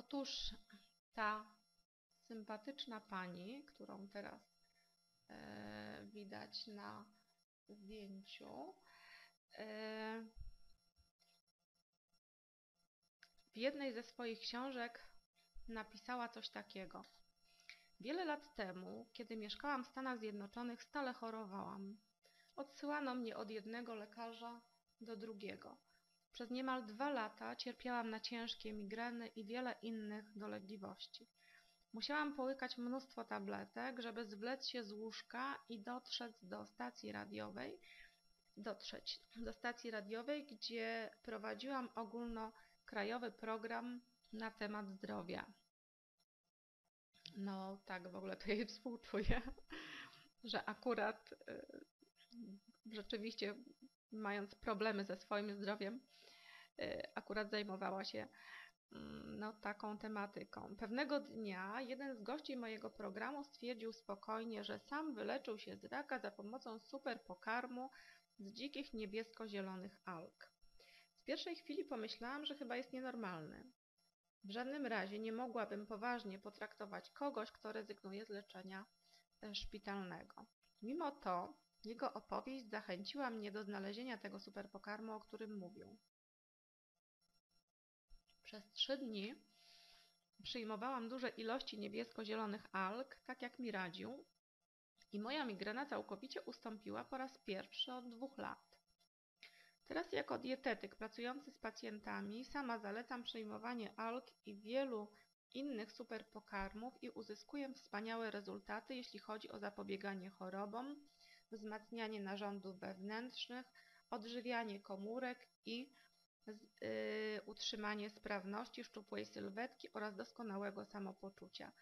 Otóż ta sympatyczna pani, którą teraz e, widać na zdjęciu, e, w jednej ze swoich książek napisała coś takiego. Wiele lat temu, kiedy mieszkałam w Stanach Zjednoczonych, stale chorowałam. Odsyłano mnie od jednego lekarza do drugiego. Przez niemal dwa lata cierpiałam na ciężkie migreny i wiele innych dolegliwości. Musiałam połykać mnóstwo tabletek, żeby zwlec się z łóżka i dotrzeć do stacji radiowej, dotrzeć do stacji radiowej, gdzie prowadziłam ogólnokrajowy program na temat zdrowia. No tak, w ogóle to jej współczuję, że akurat y, rzeczywiście mając problemy ze swoim zdrowiem, y, akurat zajmowała się mm, no, taką tematyką. Pewnego dnia jeden z gości mojego programu stwierdził spokojnie, że sam wyleczył się z raka za pomocą super pokarmu z dzikich niebiesko-zielonych alg. W pierwszej chwili pomyślałam, że chyba jest nienormalny. W żadnym razie nie mogłabym poważnie potraktować kogoś, kto rezygnuje z leczenia e, szpitalnego. Mimo to jego opowieść zachęciła mnie do znalezienia tego superpokarmu, o którym mówił. Przez trzy dni przyjmowałam duże ilości niebiesko-zielonych alg, tak jak mi radził, i moja migrena całkowicie ustąpiła po raz pierwszy od dwóch lat. Teraz jako dietetyk pracujący z pacjentami sama zalecam przyjmowanie alg i wielu innych superpokarmów i uzyskuję wspaniałe rezultaty, jeśli chodzi o zapobieganie chorobom, wzmacnianie narządów wewnętrznych, odżywianie komórek i yy, utrzymanie sprawności szczupłej sylwetki oraz doskonałego samopoczucia.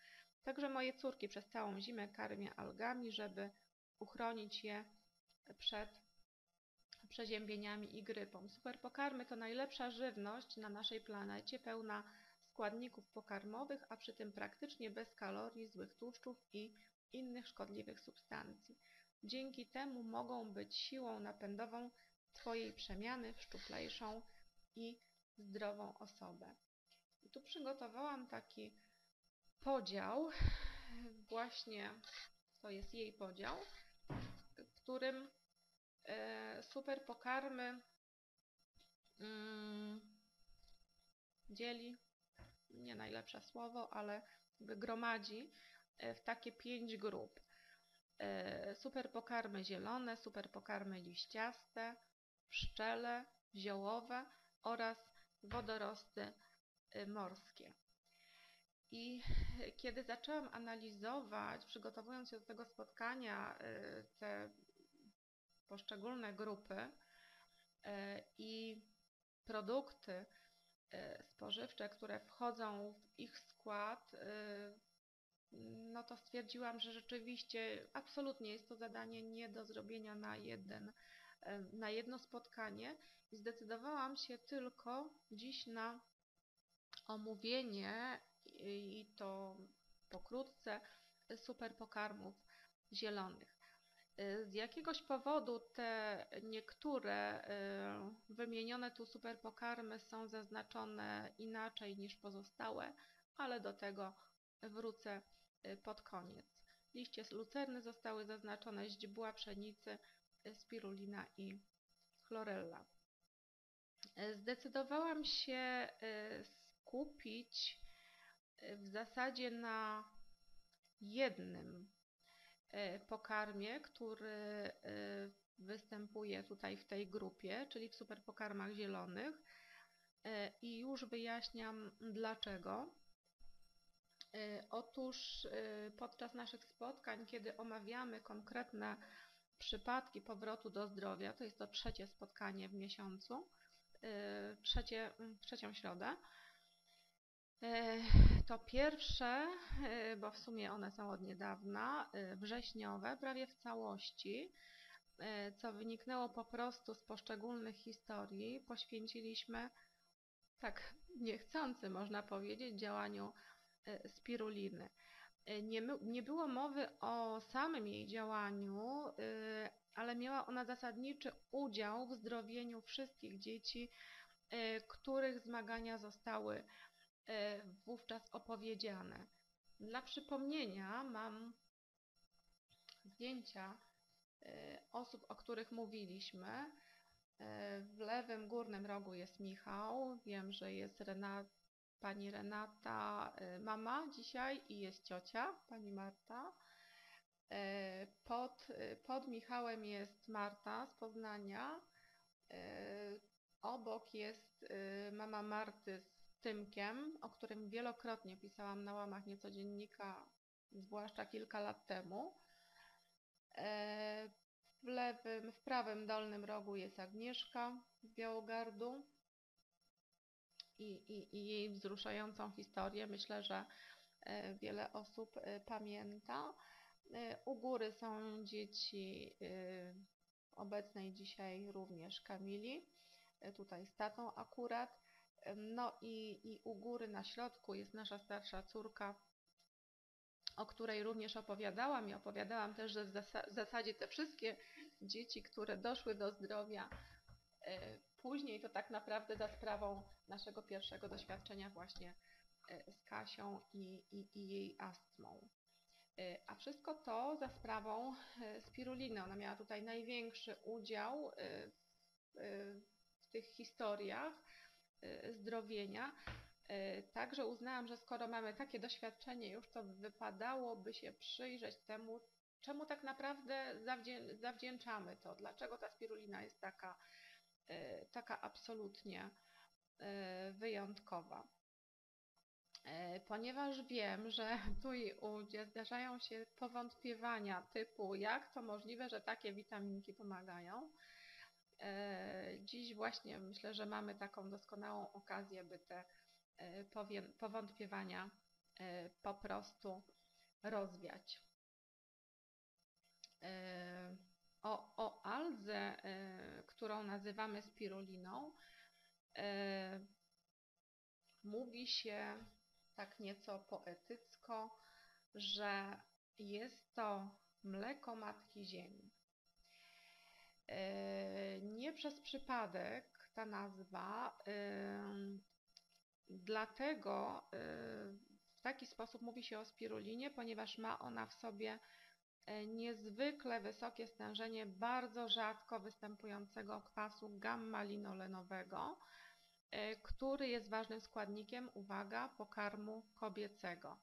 Także moje córki przez całą zimę karmię algami, żeby uchronić je przed przeziębieniami i grypą. Superpokarmy to najlepsza żywność na naszej planecie, pełna składników pokarmowych, a przy tym praktycznie bez kalorii, złych tłuszczów i innych szkodliwych substancji. Dzięki temu mogą być siłą napędową Twojej przemiany w szczuplejszą i zdrową osobę. I tu przygotowałam taki podział, właśnie to jest jej podział, w którym e, super pokarmy mm, dzieli, nie najlepsze słowo, ale gromadzi e, w takie pięć grup. E, super pokarmy zielone, super pokarmy liściaste, pszczele, ziołowe oraz wodorosty e, morskie. I kiedy zaczęłam analizować, przygotowując się do tego spotkania, e, te poszczególne grupy i produkty spożywcze, które wchodzą w ich skład, no to stwierdziłam, że rzeczywiście absolutnie jest to zadanie nie do zrobienia na jeden na jedno spotkanie i zdecydowałam się tylko dziś na omówienie i to pokrótce super pokarmów zielonych. Z jakiegoś powodu te niektóre y, wymienione tu super pokarmy są zaznaczone inaczej niż pozostałe, ale do tego wrócę pod koniec. Liście lucerny zostały zaznaczone źdźbła pszenicy, y, spirulina i chlorella. Y, zdecydowałam się skupić w zasadzie na jednym pokarmie, który występuje tutaj w tej grupie, czyli w superpokarmach zielonych i już wyjaśniam dlaczego. Y, otóż y, podczas naszych spotkań, kiedy omawiamy konkretne przypadki powrotu do zdrowia, to jest to trzecie spotkanie w miesiącu, y, trzecie, mm, trzecią środę, to pierwsze, bo w sumie one są od niedawna, wrześniowe, prawie w całości, co wyniknęło po prostu z poszczególnych historii, poświęciliśmy tak niechcący, można powiedzieć, działaniu spiruliny. E, nie, nie było mowy o samym jej działaniu, e, ale miała ona zasadniczy udział w zdrowieniu wszystkich dzieci, których zmagania zostały wówczas opowiedziane. Dla przypomnienia mam zdjęcia osób, o których mówiliśmy. W lewym górnym rogu jest Michał. Wiem, że jest Renata, pani Renata, mama dzisiaj i jest ciocia, pani Marta. Pod, pod Michałem jest Marta z Poznania. Obok jest mama Marty z Tymkiem, o którym wielokrotnie pisałam na łamach niecodziennika, zwłaszcza kilka lat temu. W lewym, w prawym dolnym rogu jest Agnieszka z Białogardu i, i, i jej wzruszającą historię. Myślę, że wiele osób pamięta. U góry są dzieci obecnej dzisiaj również Kamili, tutaj z tatą akurat. No i, i u góry na środku jest nasza starsza córka, o której również opowiadałam i opowiadałam też, że w, zas- w zasadzie te wszystkie dzieci, które doszły do zdrowia e, później, to tak naprawdę za sprawą naszego pierwszego doświadczenia właśnie e, z Kasią i, i, i jej astmą. E, a wszystko to za sprawą spiruliny. Ona miała tutaj największy udział w, w tych historiach zdrowienia. Także uznałam, że skoro mamy takie doświadczenie już, to wypadałoby się przyjrzeć temu, czemu tak naprawdę zawdzię zawdzięczamy to, dlaczego ta spirulina jest taka, taka absolutnie wyjątkowa. Ponieważ wiem, że tu i ówdzie zdarzają się powątpiewania typu, jak to możliwe, że takie witaminki pomagają. Dziś właśnie myślę, że mamy taką doskonałą okazję, by te powątpiewania po prostu rozwiać. O, o aldze, którą nazywamy spiruliną, mówi się tak nieco poetycko, że jest to mleko Matki Ziemi. Nie przez przypadek ta nazwa, dlatego w taki sposób mówi się o spirulinie, ponieważ ma ona w sobie niezwykle wysokie stężenie bardzo rzadko występującego kwasu gamma-linolenowego, który jest ważnym składnikiem, uwaga, pokarmu kobiecego.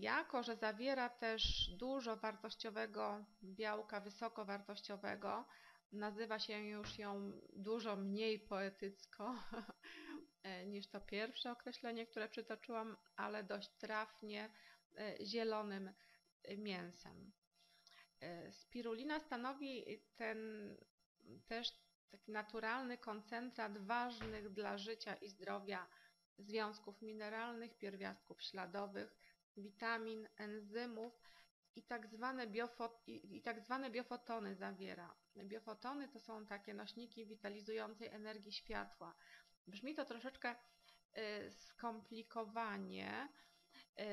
Jako, że zawiera też dużo wartościowego białka wysokowartościowego, nazywa się już ją dużo mniej poetycko niż to pierwsze określenie, które przytoczyłam, ale dość trafnie zielonym mięsem. Spirulina stanowi ten też taki naturalny koncentrat ważnych dla życia i zdrowia związków mineralnych, pierwiastków śladowych, witamin, enzymów i tak zwane, i, tak zwane biofotony zawiera. Biofotony to są takie nośniki witalizującej energii światła. Brzmi to troszeczkę skomplikowanie,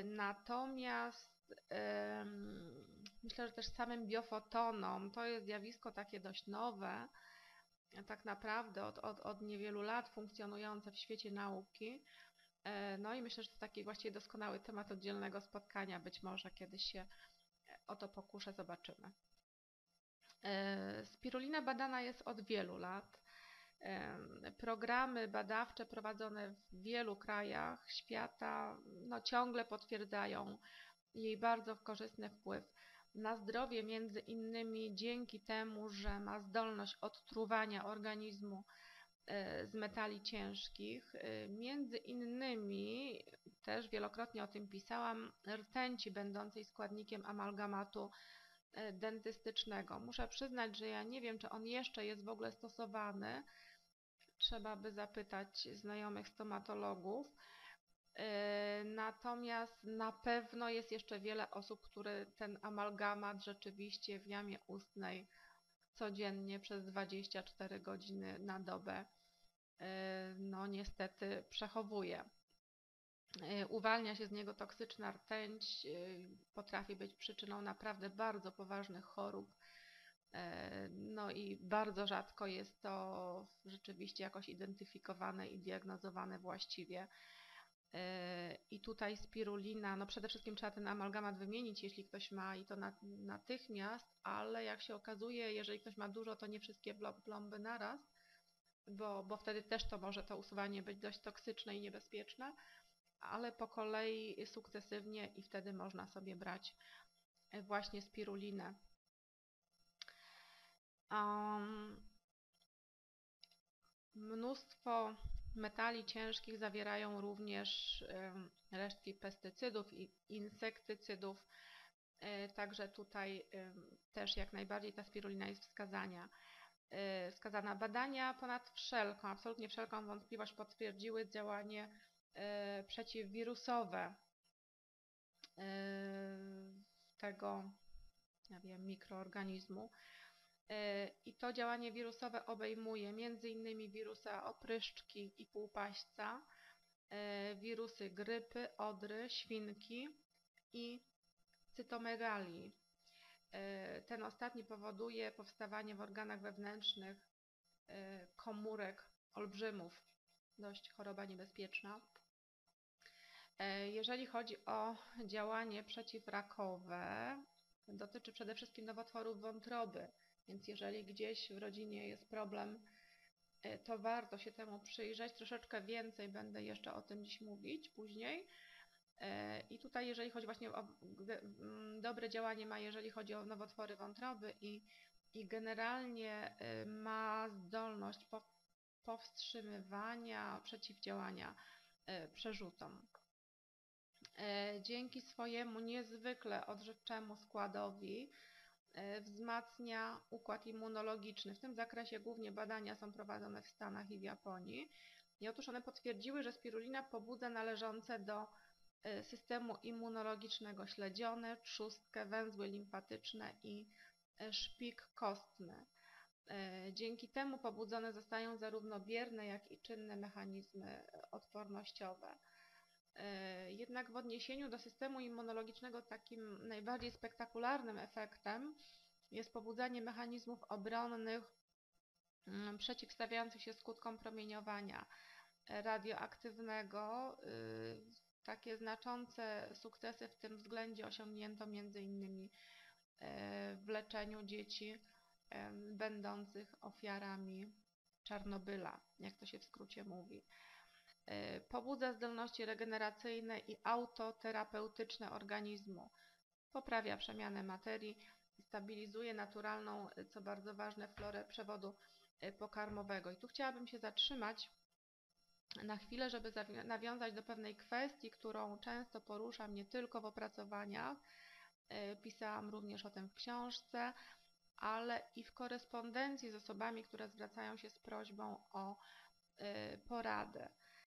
natomiast y, myślę, że też samym biofotonom to jest zjawisko takie dość nowe, tak naprawdę od, od, od niewielu lat funkcjonujące w świecie nauki. E, no i myślę, że to taki właściwie doskonały temat oddzielnego spotkania. Być może kiedyś się o to pokuszę, zobaczymy. E, spirulina badana jest od wielu lat. E, programy badawcze prowadzone w wielu krajach świata no, ciągle potwierdzają jej bardzo korzystny wpływ na zdrowie, między innymi dzięki temu, że ma zdolność odtruwania organizmu e, z metali ciężkich. Między innymi, też wielokrotnie o tym pisałam, rtęci będącej składnikiem amalgamatu E, dentystycznego. Muszę przyznać, że ja nie wiem, czy on jeszcze jest w ogóle stosowany. Trzeba by zapytać znajomych stomatologów. E, natomiast na pewno jest jeszcze wiele osób, które ten amalgamat rzeczywiście w jamie ustnej codziennie przez 24 godziny na dobę e, no niestety przechowuje. Y, uwalnia się z niego toksyczna rtęć, y, potrafi być przyczyną naprawdę bardzo poważnych chorób, no i bardzo rzadko jest to rzeczywiście jakoś identyfikowane i diagnozowane właściwie. E, I tutaj spirulina, no przede wszystkim trzeba ten amalgamat wymienić, jeśli ktoś ma i to natychmiast, ale jak się okazuje, jeżeli ktoś ma dużo, to nie wszystkie plomby naraz, bo, bo wtedy też to może to usuwanie być dość toksyczne i niebezpieczne, ale po kolei sukcesywnie i wtedy można sobie brać e, właśnie spirulinę. Um, mnóstwo metali ciężkich zawierają również um, resztki pestycydów i insektycydów, e, także tutaj też jak najbardziej ta spirulina jest wskazania. E, wskazana. Badania ponad wszelką, absolutnie wszelką wątpliwość potwierdziły działanie e, przeciwwirusowe tego ja wiem, mikroorganizmu. E, I to działanie wirusowe obejmuje m.in. wirusa opryszczki i półpaśćca, e, wirusy grypy, odry, świnki i cytomegalii. E, ten ostatni powoduje powstawanie w organach wewnętrznych komórek olbrzymów. Dość choroba niebezpieczna. Jeżeli chodzi o działanie przeciwrakowe, dotyczy przede wszystkim nowotworów wątroby. Więc jeżeli gdzieś w rodzinie jest problem, e, to warto się temu przyjrzeć. Troszeczkę więcej będę jeszcze o tym dziś mówić później. E, I tutaj, jeżeli chodzi właśnie o dobre działanie ma, jeżeli chodzi o nowotwory wątroby i, i generalnie e, ma zdolność powstrzymywania, przeciwdziałania przerzutom. Dzięki swojemu niezwykle odżywczemu składowi wzmacnia układ immunologiczny. W tym zakresie głównie badania są prowadzone w Stanach i w Japonii. I otóż one potwierdziły, że spirulina pobudza należące do e, systemu immunologicznego śledzione, trzustkę, węzły limfatyczne i e, szpik kostny. Dzięki temu pobudzone zostają zarówno bierne, jak i czynne mechanizmy odpornościowe. E, jednak w odniesieniu do systemu immunologicznego takim najbardziej spektakularnym efektem jest pobudzanie mechanizmów obronnych mm, przeciwstawiających się skutkom promieniowania radioaktywnego. Y, takie znaczące sukcesy w tym względzie osiągnięto m.in. E, w leczeniu dzieci będących ofiarami Czarnobyla, jak to się w skrócie mówi. Y, pobudza zdolności regeneracyjne i autoterapeutyczne organizmu, poprawia przemianę materii, stabilizuje naturalną, y, co bardzo ważne, florę przewodu y, pokarmowego. I tu chciałabym się zatrzymać na chwilę, żeby nawiązać do pewnej kwestii, którą często poruszam nie tylko w opracowaniach, pisałam również o tym w książce, ale i w korespondencji z osobami, które zwracają się z prośbą o poradę.